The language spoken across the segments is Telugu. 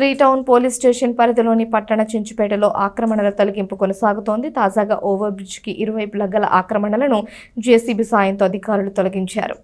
త్రీ టౌన్ పోలీస్ స్టేషన్ పరిధిలోని పట్టణ చించుపేటలో ఆక్రమణల తొలగింపు కొనసాగుతోంది. తాజాగా ఓవర్ బ్రిడ్జ్కి ఇరువైపులా గల ఆక్రమణలను జేసీబీ సాయంతో అధికారులు తొలగించారు.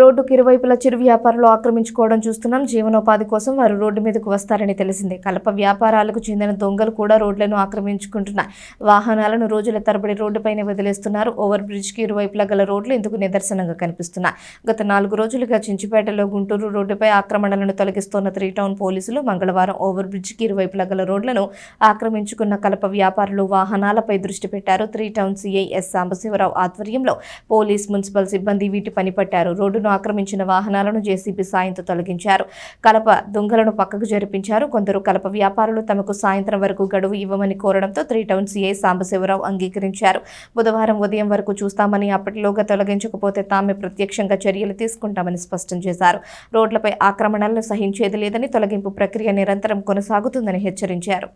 రోడ్డుకు ఇరువైపులా చిరు వ్యాపారులు ఆక్రమించుకోవడం చూస్తున్నాం. జీవనోపాధి కోసం వారు రోడ్డు మీదకు వస్తారని తెలిసింది. కలప వ్యాపారాలకు చెందిన దొంగలు కూడా రోడ్లను ఆక్రమించుకుంటున్న వాహనాలను రోజుల తరబడి రోడ్డుపైనే వదిలేస్తున్నారు. ఓవర్ బ్రిడ్జ్కి ఇరువైపులా గల రోడ్లు ఇందుకు నిదర్శనంగా కనిపిస్తున్నాయి. గత నాలుగు రోజులుగా చించిపేటలో గుంటూరు రోడ్డుపై ఆక్రమణలను తొలగిస్తోన్న త్రీ టౌన్ పోలీసులు మంగళవారం ఓవర్ బ్రిడ్జ్కి ఇరువైపులా గల రోడ్లను ఆక్రమించుకున్న కలప వ్యాపారులు వాహనాలపై దృష్టి పెట్టారు. Three town CI S Sambasivarao ఆధ్వర్యంలో పోలీస్ మున్సిపల్ సిబ్బంది వీటి పనిపట్టారు. రోడ్డును ఆక్రమించిన వాహనాలను జేసీబీ సాయంతో తొలగించారు. కలప దొంగలను పక్కకు జరిపించారు. కొందరు కలప వ్యాపారులు తమకు సాయంత్రం వరకు గడువు ఇవ్వమని కోరడంతో త్రీ టౌన్ సీఐ సాంబశివరావు అంగీకరించారు. బుధవారం ఉదయం వరకు చూస్తామని అప్పటిలోగా తొలగించకపోతే తామే ప్రత్యక్షంగా చర్యలు తీసుకుంటామని స్పష్టం చేశారు. రోడ్లపై ఆక్రమణలను సహించేది లేదని తొలగింపు ప్రక్రియ నిరంతరం కొనసాగుతుందని హెచ్చరించారు.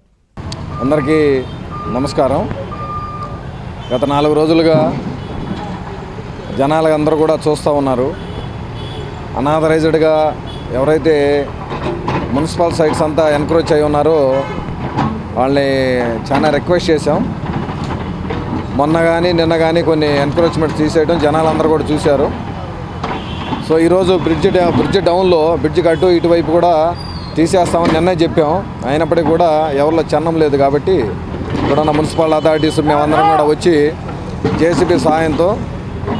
అందరికీ నమస్కారం. గత నాలుగు రోజులుగా జనాలు అందరూ కూడా చూస్తూ ఉన్నారు. అనాథరైజ్డ్గా ఎవరైతే మున్సిపల్ సైట్స్ అంతా ఎన్క్రోచ్ అయి ఉన్నారో వాళ్ళని చాలా రిక్వెస్ట్ చేశాం. మొన్న కానీ నిన్న కానీ కొన్ని ఎన్క్రోచ్మెంట్ తీసేయడం జనాలు అందరూ కూడా చూశారు. సో ఈరోజు బ్రిడ్జ్ బ్రిడ్జ్ డౌన్లో బ్రిడ్జ్ అటు ఇటువైపు కూడా తీసేస్తామని నిన్నే చెప్పాం. అయినప్పటికీ కూడా ఎవరిలో చన్నం లేదు కాబట్టి ఇప్పుడున్న మున్సిపల్ అథారిటీస్ మేమందరం కూడా వచ్చి జేసీబీ సాయంతో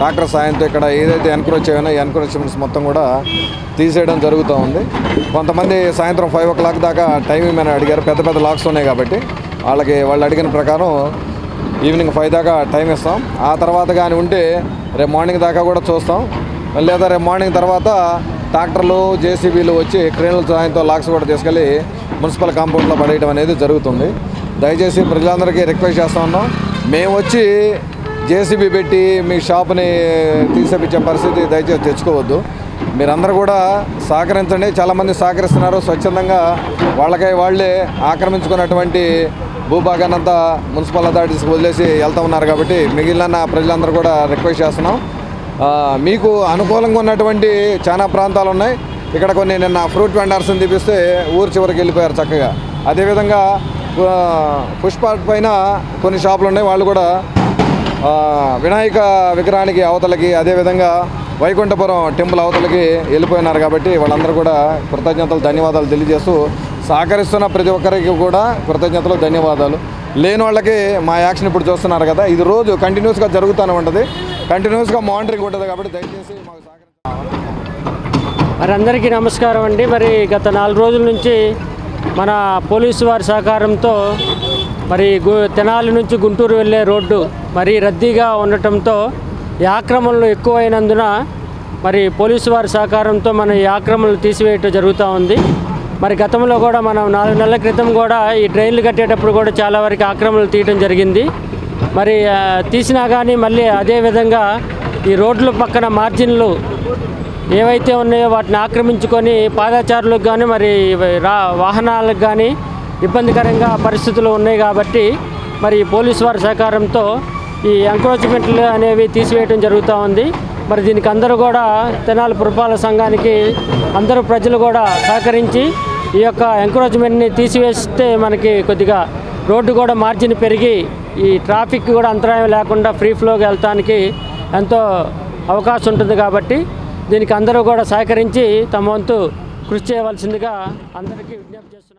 డాక్టర్ సాయంతో ఇక్కడ ఏదైతే ఎన్క్రోచ్ అయినా ఎన్క్రోచ్మెంట్స్ మొత్తం కూడా తీసేయడం జరుగుతూ ఉంది. కొంతమంది సాయంత్రం ఫైవ్ ఓ క్లాక్ దాకా టైమింగ్ అని అడిగారు. పెద్ద పెద్ద లాక్స్ ఉన్నాయి కాబట్టి వాళ్ళకి వాళ్ళు అడిగిన ప్రకారం ఈవినింగ్ ఫైవ్ దాకా టైం ఇస్తాం. ఆ తర్వాత కానీ ఉంటే రేపు మార్నింగ్ దాకా కూడా చూస్తాం. లేదా రేపు మార్నింగ్ తర్వాత ట్రాక్టర్లు జేసీబీలు వచ్చి క్రేన్ల సహాయంతో లాక్స్ కూడా తీసుకెళ్ళి మున్సిపల్ కాంపౌండ్లో పడేయడం అనేది జరుగుతుంది. దయచేసి ప్రజలందరికీ రిక్వెస్ట్ చేస్తా ఉన్నాం. మేము వచ్చి జేసీబీ పెట్టి మీ షాప్ని తీసేపించే పరిస్థితి దయచేసి తెచ్చుకోవద్దు. మీరందరూ కూడా సహకరించండి. చాలామంది సహకరిస్తున్నారు. స్వచ్ఛందంగా వాళ్ళకై వాళ్ళే ఆక్రమించుకున్నటువంటి భూభాగాన్ని అంతా మున్సిపల్ అథారిటీస్కి వదిలేసి వెళ్తూ ఉన్నారు కాబట్టి మిగిలిన ప్రజలందరూ కూడా రిక్వెస్ట్ చేస్తున్నాం. మీకు అనుకూలంగా ఉన్నటువంటి చాలా ప్రాంతాలు ఉన్నాయి. ఇక్కడ కొన్ని నిన్న ఫ్రూట్ వెండర్స్ని తీపిస్తే ఊరు చివరికి వెళ్ళిపోయారు చక్కగా. అదేవిధంగా పుష్ప పుష్పాట్ పైన కొన్ని షాపులు ఉన్నాయి. వాళ్ళు కూడా వినాయక విగ్రహానికి అవతలకి అదేవిధంగా వైకుంఠపురం టెంపుల్ అవతలకి వెళ్ళిపోయినారు కాబట్టి వాళ్ళందరూ కూడా కృతజ్ఞతలు ధన్యవాదాలు తెలియజేస్తూ సహకరిస్తున్న ప్రతి ఒక్కరికి కూడా కృతజ్ఞతలు ధన్యవాదాలు. లేని వాళ్ళకి మా యాక్షన్ ఇప్పుడు చూస్తున్నారు కదా ఇది రోజు కంటిన్యూస్గా జరుగుతూనే ఉంటుంది. కంటిన్యూస్గా మానిటరింగ్ ఉంటుంది కాబట్టి దయచేసి మాకు మరి అందరికీ నమస్కారం అండి. మరి గత నాలుగు రోజుల నుంచి మన పోలీసు వారి సహకారంతో మరి గు తెనాలి నుంచి గుంటూరు వెళ్ళే రోడ్డు మరి రద్దీగా ఉండటంతో ఈ ఆక్రమణలు ఎక్కువైనందున మరి పోలీసు వారి సహకారంతో మనం ఈ ఆక్రమణలు తీసివేయటం జరుగుతూ ఉంది. మరి గతంలో కూడా మనం నాలుగు నెలల క్రితం కూడా ఈ ట్రైన్లు కట్టేటప్పుడు కూడా చాలా వరకు ఆక్రమణలు తీయటం జరిగింది. మరి తీసినా కానీ మళ్ళీ అదే విధంగా ఈ రోడ్ల పక్కన మార్జిన్లు ఏవైతే ఉన్నాయో వాటిని ఆక్రమించుకొని పాదాచారులకు కానీ మరి రా వాహనాలకు కానీ ఇబ్బందికరంగా పరిస్థితులు ఉన్నాయి కాబట్టి మరి పోలీసు వారి సహకారంతో ఈ ఎంక్రోచ్మెంట్లు అనేవి తీసివేయడం జరుగుతూ ఉంది. మరి దీనికి అందరూ కూడా తెనాలి పురపాలక సంఘానికి అందరూ ప్రజలు కూడా సహకరించి ఈ యొక్క ఎంక్రోచ్మెంట్ని తీసివేస్తే మనకి కొద్దిగా రోడ్డు కూడా మార్జిన్ పెరిగి ఈ ట్రాఫిక్ కూడా అంతరాయం లేకుండా ఫ్రీ ఫ్లోగా వెళ్తానికి ఎంతో అవకాశం ఉంటుంది కాబట్టి దీనికి అందరూ కూడా సహకరించి తమ వంతు కృషి చేయవలసిందిగా అందరికీ విజ్ఞప్తి చేస్తున్నారు